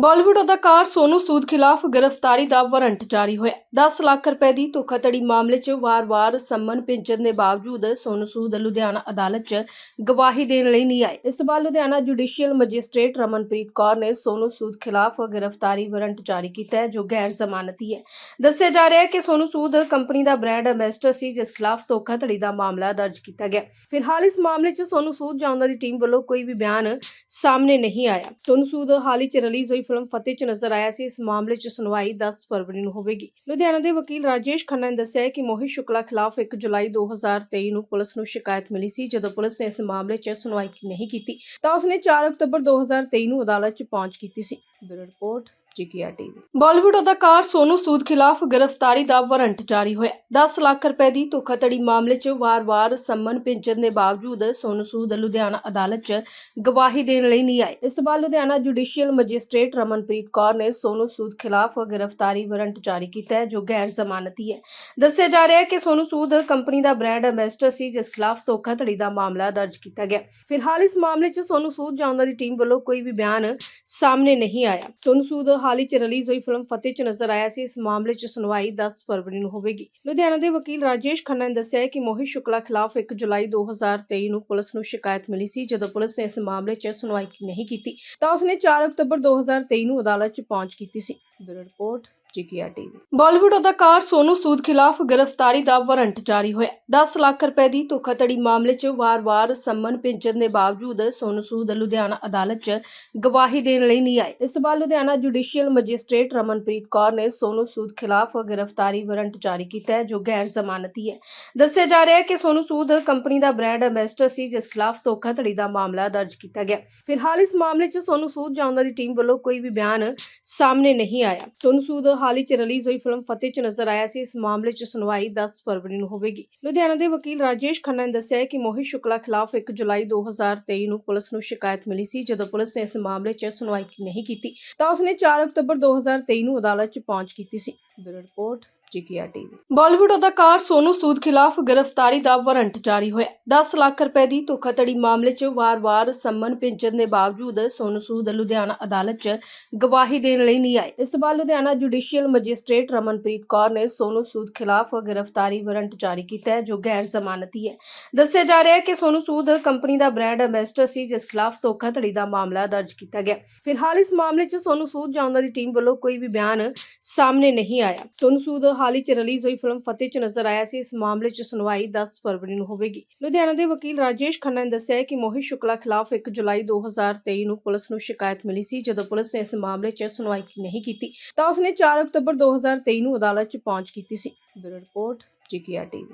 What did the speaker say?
ਬਾਲੀਵੁੱਡ ਅਦਾਕਾਰ ਸੋਨੂ ਸੂਦ ਖਿਲਾਫ ਗ੍ਰਿਫਤਾਰੀ ਦਾ ਵਾਰੰਟ ਜਾਰੀ ਹੋਇਆ। 10 ਲੱਖ ਰੁਪਏ ਦੀ ਧੋਖਾਧੜੀ ਮਾਮਲੇ 'ਚ ਵਾਰ-ਵਾਰ ਸੰਮਨ ਭੇਜਣ ਦੇ ਬਾਵਜੂਦ ਸੋਨੂ ਸੂਦ ਲੁਧਿਆਣਾ ਅਦਾਲਤ 'ਚ ਗਵਾਹੀ ਦੇਣ ਲਈ ਨਹੀਂ ਆਏ। ਇਸ ਤੋਂ ਬਾਅਦ ਲੁਧਿਆਣਾ ਜੁਡੀਸ਼ੀਅਲ ਮੈਜਿਸਟ੍ਰੇਟ ਰਮਨਪ੍ਰੀਤ ਕੌਰ ਨੇ ਸੋਨੂ ਸੂਦ ਖਿਲਾਫ ਗ੍ਰਿਫਤਾਰੀ ਵਾਰੰਟ ਜਾਰੀ ਕੀਤਾ ਹੈ, ਜੋ ਗੈਰ ਜ਼ਮਾਨਤੀ ਹੈ। ਦੱਸਿਆ ਜਾ ਰਿਹਾ ਹੈ ਕਿ ਸੋਨੂ ਸੂਦ ਕੰਪਨੀ ਦਾ ਬ੍ਰਾਂਡ ਐਂਬੈਸਡਰ ਸੀ, ਜਿਸ ਖਿਲਾਫ ਧੋਖਾਧੜੀ ਦਾ ਮਾਮਲਾ ਦਰਜ ਕੀਤਾ ਗਿਆ। ਫਿਲਹਾਲ ਇਸ ਮਾਮਲੇ 'ਚ ਸੋਨੂ ਸੂਦ ਜਾਂ ਉਹਨਾਂ ਦੀ ਟੀਮ ਵੱਲੋਂ ਕੋਈ ਵੀ ਬਿਆਨ ਸਾਹਮਣੇ ਨਹੀਂ ਆਇਆ। ਸੋਨੂ ਸੂਦ ਹਾਲ ਹੀ 'ਚ ਰਿਲੀਜ਼ ਹੋਈ ਫਿਲਮ ਫਤਿਹ 'ਚ ਨਜ਼ਰ ਆਇਆ ਸੀ, ਇਸ ਮਾਮਲੇ 'ਚ ਸੁਣਵਾਈ 10 ਫਰਵਰੀ ਨੂੰ ਹੋਵੇਗੀ। ਲੁਧਿਆਣਾ ਦੇ ਵਕੀਲ ਰਾਜੇਸ਼ ਖੰਨਾ ਨੇ ਦੱਸਿਆ ਕਿ ਮੋਹਿਤ ਸ਼ੁਕਲਾ ਖਿਲਾਫ 1 ਜੁਲਾਈ 2023 ਨੂੰ ਪੁਲਿਸ ਨੂੰ ਸ਼ਿਕਾਇਤ ਮਿਲੀ ਸੀ, ਜਦੋਂ ਪੁਲਿਸ ਨੇ ਇਸ ਮਾਮਲੇ 'ਚ ਸੁਣਵਾਈ ਨਹੀਂ ਕੀਤੀ। ਤਾਂ ਉਸਨੇ 4 ਅਕਤੂਬਰ 2023 ਨੂੰ ਅਦਾਲਤ 'ਚ ਪਹੁੰਚ ਕੀਤੀ ਸੀ। Bureau report. GKR TV. Bollywood ਅਦਾਕਾਰ ਸੋਨੂ ਸੂਦ ਖਿਲਾਫ ਗ੍ਰਿਫਤਾਰੀ ਦਾ ਵਾਰੰਟ ਜਾਰੀ ਹੋਇਆ। 10 ਲੱਖ ਰੁਪਏ ਦੀ ਧੋਖਾਧੜੀ ਮਾਮਲੇ 'ਚ ਵਾਰ-ਵਾਰ ਸੰਮਨ ਭੇਜਣ ਦੇ ਬਾਵਜੂਦ ਸੋਨੂ ਸੂਦ ਲੁਧਿਆਣਾ ਅਦਾਲਤ 'ਚ ਗਵਾਹੀ ਦੇਣ ਲਈ ਨਹੀਂ ਆਏ। ਇਸ ਤੋਂ ਬਾਅਦ ਲੁਧਿਆਣਾ ਜੁਡੀਸ਼ੀਅਲ ਮੈਜਿਸਟ੍ਰੇਟ ਰਮਨਪ੍ਰੀਤ ਕੌਰ ਨੇ ਸੋਨੂ ਸੂਦ ਖਿਲਾਫ ਗ੍ਰਿਫਤਾਰੀ ਵਾਰੰਟ ਜਾਰੀ ਕੀਤਾ ਹੈ, ਜੋ ਗੈਰ ਜ਼ਮਾਨਤੀ ਹੈ। ਦੱਸਿਆ ਜਾ ਰਿਹਾ ਹੈ ਕਿ ਸੋਨੂ ਸੂਦ ਕੰਪਨੀ ਦਾ ਬ੍ਰਾਂਡ ਐਂਬੈਸਡਰ ਸੀ, ਜਿਸ ਖਿਲਾਫ ਧੋਖਾਧੜੀ ਦਾ ਮਾਮਲਾ ਦਰਜ ਕੀਤਾ ਗਿਆ। ਫਿਲਹਾਲ ਇਸ ਮਾਮਲੇ 'ਚ ਸੋਨੂ ਸੂਦ ਜਾਂ ਉਹਨਾਂ ਦੀ ਟੀਮ ਵੱਲੋਂ ਕੋਈ ਵੀ ਬਿਆਨ ਸਾਹਮਣੇ ਨਹੀਂ ਆਇਆ। ਸੋਨੂ ਸੂਦ ਹਾਲ ਹੀ 'ਚ ਰਿਲੀਜ਼ ਹੋਈ ਫਿਲਮ ਫਤਿਹ 'ਚ ਨਜ਼ਰ ਆਇਆ ਸੀ। ਇਸ ਮਾਮਲੇ 'ਚ ਸੁਣਵਾਈ 10 ਫਰਵਰੀ ਨੂੰ ਹੋਵੇਗੀ। ਲੁਧਿਆਣਾ ਦੇ ਵਕੀਲ ਰਾਜੇਸ਼ ਖੰਨਾ ਨੇ ਦੱਸਿਆ ਕਿ ਮੋਹਿਤ ਸ਼ੁਕਲਾ ਖਿਲਾਫ 1 ਜੁਲਾਈ 2023 ਨੂੰ ਪੁਲਿਸ ਨੂੰ ਸ਼ਿਕਾਇਤ ਮਿਲੀ ਸੀ, ਜਦੋਂ ਪੁਲਿਸ ਨੇ ਇਸ ਮਾਮਲੇ 'ਚ ਸੁਣਵਾਈ ਨਹੀਂ ਕੀਤੀ। ਤਾਂ ਉਸਨੇ 4 ਅਕਤੂਬਰ 2023 ਨੂੰ ਅਦਾਲਤ 'ਚ ਪਹੁੰਚ ਕੀਤੀ ਸੀ। Bureau report. GKR TV. Bollywood ਅਦਾਕਾਰ ਸੋਨੂ ਸੂਦ ਖਿਲਾਫ ਗ੍ਰਿਫਤਾਰੀ ਦਾ ਵਾਰੰਟ ਜਾਰੀ ਹੋਇਆ। 10 ਲੱਖ ਰੁਪਏ ਦੀ ਧੋਖਾਧੜੀ ਮਾਮਲੇ 'ਚ ਵਾਰ-ਵਾਰ ਸੰਮਨ ਭੇਜਣ ਦੇ ਬਾਵਜੂਦ ਸੋਨੂ ਸੂਦ ਲੁਧਿਆਣਾ ਅਦਾਲਤ 'ਚ ਗਵਾਹੀ ਦੇਣ ਲਈ ਨਹੀਂ ਆਏ। ਇਸ ਤੋਂ ਬਾਅਦ ਲੁਧਿਆਣਾ ਜੁਡੀਸ਼ੀਅਲ ਮੈਜਿਸਟ੍ਰੇਟ ਰਮਨਪ੍ਰੀਤ ਕੌਰ ਨੇ ਸੋਨੂ ਸੂਦ ਖਿਲਾਫ ਗ੍ਰਿਫਤਾਰੀ ਵਾਰੰਟ ਜਾਰੀ ਕੀਤਾ ਹੈ, ਜੋ ਗੈਰ ਜ਼ਮਾਨਤੀ ਹੈ। ਦੱਸਿਆ ਜਾ ਰਿਹਾ ਹੈ ਕਿ ਸੋਨੂ ਸੂਦ ਕੰਪਨੀ ਦਾ ਬ੍ਰਾਂਡ ਐਂਬੈਸਡਰ ਸੀ, ਜਿਸ ਖਿਲਾਫ ਧੋਖਾਧੜੀ ਦਾ ਮਾਮਲਾ ਦਰਜ ਕੀਤਾ ਗਿਆ। ਫਿਲਹਾਲ ਇਸ ਮਾਮਲੇ 'ਚ ਸੋਨੂ ਸੂਦ ਜਾਂ ਉਹਨਾਂ ਦੀ ਟੀਮ ਵੱਲੋਂ ਕੋਈ ਵੀ ਬਿਆਨ ਸਾਹਮਣੇ ਨਹੀਂ ਆਇਆ। ਸੋਨੂ ਸੂਦ ਹਾਲ ਹੀ 'ਚ ਰਿਲੀਜ਼ ਹੋਈ ਫਿਲਮ ਫਤਿਹ 'ਚ ਨਜ਼ਰ ਆਇਆ ਸੀ। ਇਸ ਮਾਮਲੇ 'ਚ ਸੁਣਵਾਈ 10 ਫਰਵਰੀ ਨੂੰ ਹੋਵੇਗੀ। ਲੁਧਿਆਣਾ ਦੇ ਵਕੀਲ ਰਾਜੇਸ਼ ਖੰਨਾ ਨੇ ਦੱਸਿਆ ਕਿ ਮੋਹਿਤ ਸ਼ੁਕਲਾ ਖਿਲਾਫ 1 ਜੁਲਾਈ 2023 ਨੂੰ ਪੁਲਿਸ ਨੂੰ ਸ਼ਿਕਾਇਤ ਮਿਲੀ ਸੀ, ਜਦੋਂ ਪੁਲਿਸ ਨੇ ਇਸ ਮਾਮਲੇ 'ਚ ਸੁਣਵਾਈ ਨਹੀਂ ਕੀਤੀ। ਤਾਂ ਉਸਨੇ 4 ਅਕਤੂਬਰ 2023 ਨੂੰ ਅਦਾਲਤ 'ਚ ਪਹੁੰਚ ਕੀਤੀ ਸੀ। Bureau report GKR TV. Bollywood ਅਦਾਕਾਰ ਸੋਨੂ ਸੂਦ ਖਿਲਾਫ ਗ੍ਰਿਫਤਾਰੀ ਦਾ ਵਾਰੰਟ ਜਾਰੀ ਹੋਇਆ। 10 ਲੱਖ ਰੁਪਏ ਦੀ ਧੋਖਾਧੜੀ ਮਾਮਲੇ 'ਚ ਵਾਰ-ਵਾਰ ਸੰਮਨ ਭੇਜਣ ਦੇ ਬਾਵਜੂਦ ਸੋਨੂ ਸੂਦ ਲੁਧਿਆਣਾ ਅਦਾਲਤ 'ਚ ਗਵਾਹੀ ਦੇਣ ਲਈ ਨਹੀਂ ਆਏ। ਇਸ ਤੋਂ ਬਾਅਦ ਲੁਧਿਆਣਾ ਜੁਡੀਸ਼ੀਅਲ ਮੈਜਿਸਟ੍ਰੇਟ ਰਮਨਪ੍ਰੀਤ ਕੌਰ ਨੇ ਸੋਨੂ ਸੂਦ ਖਿਲਾਫ ਗ੍ਰਿਫਤਾਰੀ ਵਾਰੰਟ ਜਾਰੀ ਕੀਤਾ ਹੈ, ਜੋ ਗੈਰ ਜ਼ਮਾਨਤੀ ਹੈ। ਦੱਸਿਆ ਜਾ ਰਿਹਾ ਹੈ ਕਿ ਸੋਨੂ ਸੂਦ ਕੰਪਨੀ ਦਾ ਬ੍ਰਾਂਡ ਐਂਬੈਸਡਰ ਸੀ, ਜਿਸ ਖਿਲਾਫ ਧੋਖਾਧੜੀ ਦਾ ਮਾਮਲਾ ਦਰਜ ਕੀਤਾ ਗਿਆ। ਫਿਲਹਾਲ ਇਸ ਮਾਮਲੇ 'ਚ ਸੋਨੂ ਸੂਦ ਜਾਂ ਉਹਨਾਂ ਦੀ ਟੀਮ ਵੱਲੋਂ ਕੋਈ ਵੀ ਬਿਆਨ ਸਾਹਮਣੇ ਨਹੀਂ ਆਇਆ। ਸੋਨੂ ਸੂਦ ਹਾਲ ਹੀ 'ਚ ਰਿਲੀਜ਼ ਹੋਈ ਫਿਲਮ ਫਤਿਹ 'ਚ ਨਜ਼ਰ ਆਇਆ ਸੀ। ਇਸ ਮਾਮਲੇ 'ਚ ਸੁਣਵਾਈ 10 ਫਰਵਰੀ ਨੂੰ ਹੋਵੇਗੀ। ਲੁਧਿਆਣਾ ਦੇ ਵਕੀਲ ਰਾਜੇਸ਼ ਖੰਨਾ ਨੇ ਦੱਸਿਆ ਕਿ ਮੋਹਿਤ ਸ਼ੁਕਲਾ ਖਿਲਾਫ 1 ਜੁਲਾਈ 2023 ਨੂੰ ਪੁਲਿਸ ਨੂੰ ਸ਼ਿਕਾਇਤ ਮਿਲੀ ਸੀ। ਜਦੋਂ ਪੁਲਿਸ ਨੇ ਇਸ ਮਾਮਲੇ 'ਚ ਸੁਣਵਾਈ ਨਹੀਂ ਕੀਤੀ, ਤਾਂ ਉਸਨੇ 4 ਅਕਤੂਬਰ 2023 ਨੂੰ ਅਦਾਲਤ 'ਚ ਪਹੁੰਚ ਕੀਤੀ ਸੀ। Bureau report, GKR TV.